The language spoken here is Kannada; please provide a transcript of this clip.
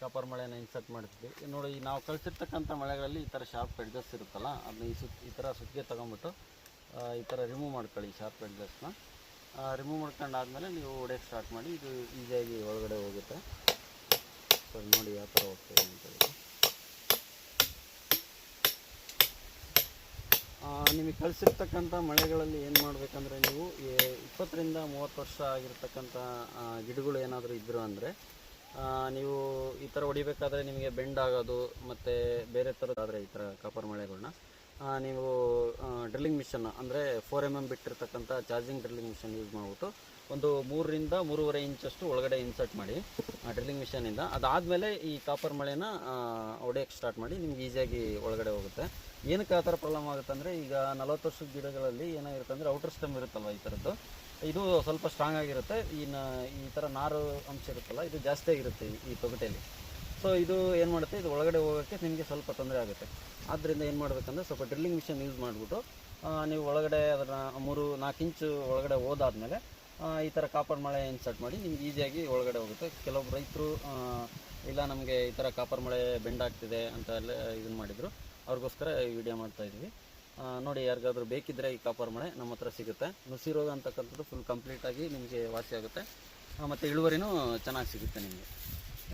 ಕಾಪರ್ ಮಳೆನ ಇನ್ಸರ್ಟ್ ಮಾಡ್ತೀವಿ ನೋಡಿ ನಾವು ಕಳಿಸಿರ್ತಕ್ಕಂಥ ಮಳೆಗಳಲ್ಲಿ ಈ ಥರ ಶಾರ್ಪ್ ಎಡ್ಜಸ್ ಇರುತ್ತಲ್ಲ ಅದನ್ನ ಈ ಸುತ್ತ ಈ ಥರ ಸುತ್ತಿಗೆ ತೊಗೊಂಬಿಟ್ಟು ಈ ಥರ ರಿಮೂವ್ ಮಾಡ್ಕೊಳ್ಳಿ ಶಾರ್ಪ್ ಎಡ್ಜಸ್ನ ರಿಮೂವ್ ಮಾಡ್ಕೊಂಡಾದ್ಮೇಲೆ ನೀವು ಹೊಡೆಯೋಕ್ಕೆ ಸ್ಟಾರ್ಟ್ ಮಾಡಿ, ಇದು ಈಸಿಯಾಗಿ ಒಳಗಡೆ ಹೋಗುತ್ತೆ. ಸರಿ, ನೋಡಿ ಯಾವ ಥರ ಹೋಗ್ತದೆ ಅಂತೇಳಿ ನಿಮಗೆ ಕಳಿಸಿರ್ತಕ್ಕಂಥ ಮಳೆಗಳಲ್ಲಿ ಏನು ಮಾಡಬೇಕಂದ್ರೆ ನೀವು, ಈ- ಇಪ್ಪತ್ತರಿಂದ ಮೂವತ್ತು ವರ್ಷ ಆಗಿರ್ತಕ್ಕಂಥ ಗಿಡಗಳು ಏನಾದರೂ ಇದ್ದರು ಅಂದರೆ ನೀವು ಈ ಥರ ಹೊಡಿಬೇಕಾದ್ರೆ ನಿಮಗೆ ಬೆಂಡ್ ಆಗೋದು ಮತ್ತು ಬೇರೆ ಥರದ್ದಾದರೆ ಈ ಥರ ಕಾಪರ್ ಮಳೆಗಳನ್ನ ನೀವು ಡ್ರಿಲ್ಲಿಂಗ್ ಮಿಷನ್ ಅಂದರೆ ಫೋರ್ ಎಂ ಎಂ ಬಿಟ್ಟಿರ್ತಕ್ಕಂಥ ಚಾರ್ಜಿಂಗ್ ಡ್ರಿಲ್ಲಿಂಗ್ ಮಿಷನ್ ಯೂಸ್ ಮಾಡಿಬಿಟ್ಟು ಒಂದು ಮೂರರಿಂದ ಮೂರುವರೆ ಇಂಚಷ್ಟು ಒಳಗಡೆ ಇನ್ಸರ್ಟ್ ಮಾಡಿ ಡ್ರಿಲ್ಲಿಂಗ್ ಮಿಷನಿಂದ ಅದಾದಮೇಲೆ ಈ ಕಾಪರ್ ಮಳೆನ ಹೊಡೆಯೋಕ್ಕೆ ಸ್ಟಾರ್ಟ್ ಮಾಡಿ ನಿಮ್ಗೆ ಈಸಿಯಾಗಿ ಒಳಗಡೆ ಹೋಗುತ್ತೆ. ಏನಕ್ಕೆ ಆ ಥರ ಪ್ರಾಬ್ಲಮ್ ಆಗುತ್ತೆ ಅಂದರೆ ಈಗ ನಲವತ್ತು ವರ್ಷದ ಗಿಡಗಳಲ್ಲಿ ಏನಾಗಿರುತ್ತೆ ಅಂದರೆ ಔಟರ್ ಸ್ಟೆಮ್ ಇರುತ್ತಲ್ವ ಈ ಥರದ್ದು? ಇದು ಸ್ವಲ್ಪ ಸ್ಟ್ರಾಂಗ್ ಆಗಿರುತ್ತೆ. ಈ ಈ ಥರ ನಾರು ಅಂಶ ಇರುತ್ತಲ್ಲ, ಇದು ಜಾಸ್ತಿ ಆಗಿರುತ್ತೆ ಈ ತೊಗಟೆಯಲ್ಲಿ ಸೊ ಇದು ಏನು ಮಾಡುತ್ತೆ? ಇದು ಒಳಗಡೆ ಹೋಗೋಕ್ಕೆ ನಿಮಗೆ ಸ್ವಲ್ಪ ತೊಂದರೆ ಆಗುತ್ತೆ. ಆದ್ದರಿಂದ ಏನು ಮಾಡಬೇಕಂದ್ರೆ ಸ್ವಲ್ಪ ಡ್ರಿಲ್ಲಿಂಗ್ ಮಿಷನ್ ಯೂಸ್ ಮಾಡಿಬಿಟ್ಟು ನೀವು ಒಳಗಡೆ ಅದನ್ನು ಮೂರು, ನಾಲ್ಕು ಇಂಚು ಒಳಗಡೆ ಹೋದಾದ್ಮೇಲೆ ಈ ಥರ ಕಾಪರ್ ಮಳೆ ಇನ್ಸರ್ಟ್ ಮಾಡಿ ನಿಮ್ಗೆ ಈಸಿಯಾಗಿ ಒಳಗಡೆ ಹೋಗುತ್ತೆ. ಕೆಲವೊಬ್ಬ ರೈತರು ಇಲ್ಲ ನಮಗೆ ಈ ಥರ ಕಾಪರ್ ಮಳೆ ಬೆಂಡ್ ಆಗ್ತಿದೆ ಅಂತ ಎಲ್ಲ ಇದನ್ನು ಮಾಡಿದರು. ಅವ್ರಿಗೋಸ್ಕರ ಈ ವಿಡಿಯೋ ಮಾಡ್ತಾ ಇದ್ವಿ. ನೋಡಿ ಯಾರಿಗಾದ್ರೂ ಬೇಕಿದ್ದರೆ ಈ ಕಾಪರ್ ಮಳೆ ನಮ್ಮ ಹತ್ರ ಸಿಗುತ್ತೆ. ನುಸಿ ರೋಗ ಅಂತಕ್ಕಂಥದ್ದು ಫುಲ್ ಕಂಪ್ಲೀಟಾಗಿ ನಿಮಗೆ ವಾಸಿ ಆಗುತ್ತೆ ಮತ್ತು ಇಳುವರಿನೂ ಚೆನ್ನಾಗಿ ಸಿಗುತ್ತೆ ನಿಮಗೆ.